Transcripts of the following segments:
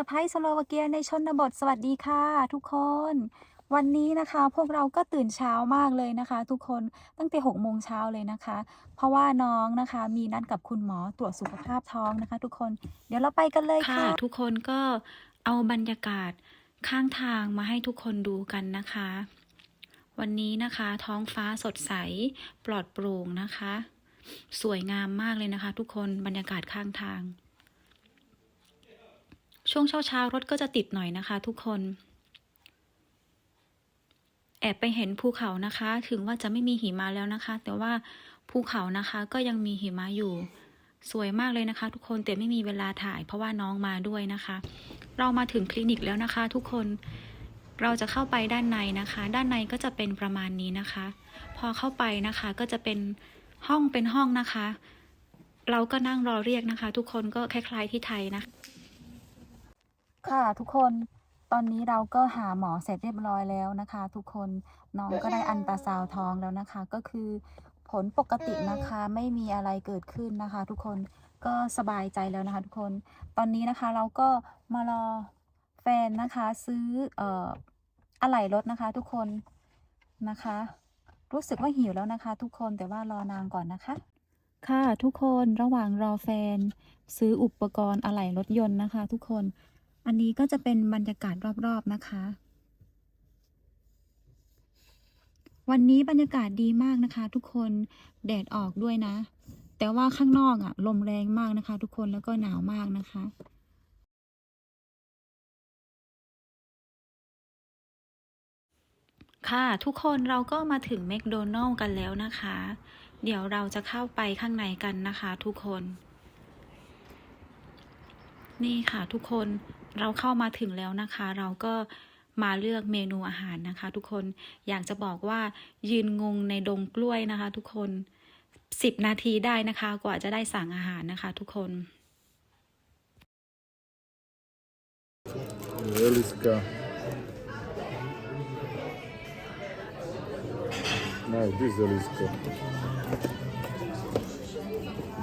ะพ้ายสโลวาเกียในชนบทสวัสดีค่ะ ทุกคน วันนี้นะคะพวกเราก็ตื่นเช้ามากเลยนะคะ ทุกคนตั้งแต่6โมงเช้าเลยนะคะ เพราะว่าน้องนะคะมีนัดกับคุณหมอตรวจสุขภาพท้องนะคะ ทุกคนเดี๋ยวเราไปกันเลยค่ะค่ะ ทุกคนก็เอาบรรยากาศข้างทางมาให้ทุกคนดูกันนะคะ วันนี้นะคะ ท้องฟ้าสดใสปลอดโปร่งนะคะ สวยงามมากเลยนะคะ ทุกคนบรรยากาศข้างทาง ช่วงเช้าเช้าๆรถก็จะติดหน่อยนะคะ ทุกคน แอบไปเห็นภูเขานะคะ ถึงว่าจะไม่มีหิมะแล้วนะคะ แต่ว่าภูเขานะคะก็ยังมีหิมะอยู่สวยมากเลยนะคะ ทุกคนแต่ไม่มีเวลาถ่าย เพราะว่าน้องมาด้วยนะคะ เรามาถึงคลินิกแล้วนะคะ ทุกคนเราจะเข้าไปด้านในนะคะ ด้านในก็จะเป็นประมาณนี้นะคะ พอเข้าไปนะคะก็จะเป็นห้องเป็นห้องนะคะ เราก็นั่งรอเรียกนะคะ ทุกคนก็คล้าย ๆที่ไทยนะคะ ค่ะทุกคนตอนนี้เราก็หาหมอเสร็จเรียบร้อยแล้วนะคะ ทุกคนน้องก็ได้อันตราซาวท้องแล้วนะคะ ก็คือผลปกตินะคะไม่มีอะไรเกิดขึ้นนะคะ ทุกคนก็สบายใจแล้วนะคะ ทุกคนตอนนี้นะคะเราก็มารอแฟนนะคะซื้อเอ่ออะไหล่รถนะคะ ทุกคนนะคะ รู้สึกว่าหิวแล้วนะคะ ทุกคนแต่ว่ารอนางก่อนนะคะค่ะทุกคนระหว่างรอแฟน ซื้ออุปกรณ์อะไหล่รถยนต์นะคะ ทุกคน อันนี้ก็จะเป็นบรรยากาศรอบๆนะคะ วันนี้บรรยากาศดีมากนะคะ ทุกคนแดดออกด้วยนะ แต่ว่าข้างนอกอะลมแรงมากนะคะ ทุกคนแล้วก็หนาวมากนะคะค่ะ ทุกคนเราก็มาถึงแมคโดนัลล์กันแล้วนะคะ เดี๋ยวเราจะเข้าไปข้างในกันนะคะ ทุกคน นี่ค่ะทุกคน เราเข้ามาถึงแล้วนะคะ เราก็มาเลือกเมนูอาหารนะคะ ทุกคนอยากจะบอกว่ายืนงงในดงกล้วยนะคะ ทุกคนสิบนาทีได้นะคะ กว่าจะได้สั่งอาหารนะคะ ทุกคน Eliska. No, dizeliska.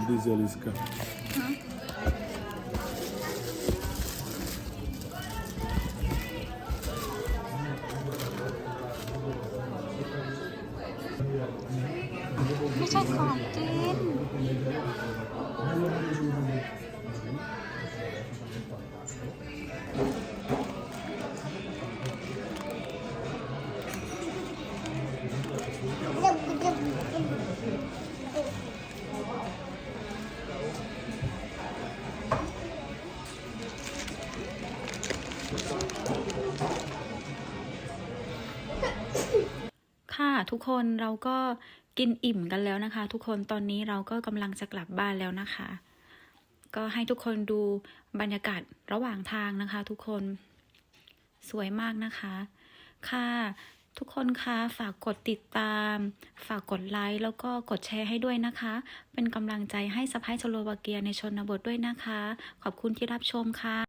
Dizeliska. ไม่ใช่ของกินค่ะทุกคนเราก็ กินอิ่มกันแล้วนะคะ ทุกคนตอนนี้เราก็กำลังจะกลับบ้านแล้วนะคะ ก็ให้ทุกคนดูบรรยากาศระหว่างทางนะคะ ทุกคนสวยมากนะคะ ค่ะ ทุกคนคะฝากกดติดตาม ฝากกดไลค์แล้วก็กดแชร์ให้ด้วยนะคะ เป็นกำลังใจให้สะพายสโลวาเกียในชนบทด้วยนะคะ ขอบคุณที่รับชมค่ะ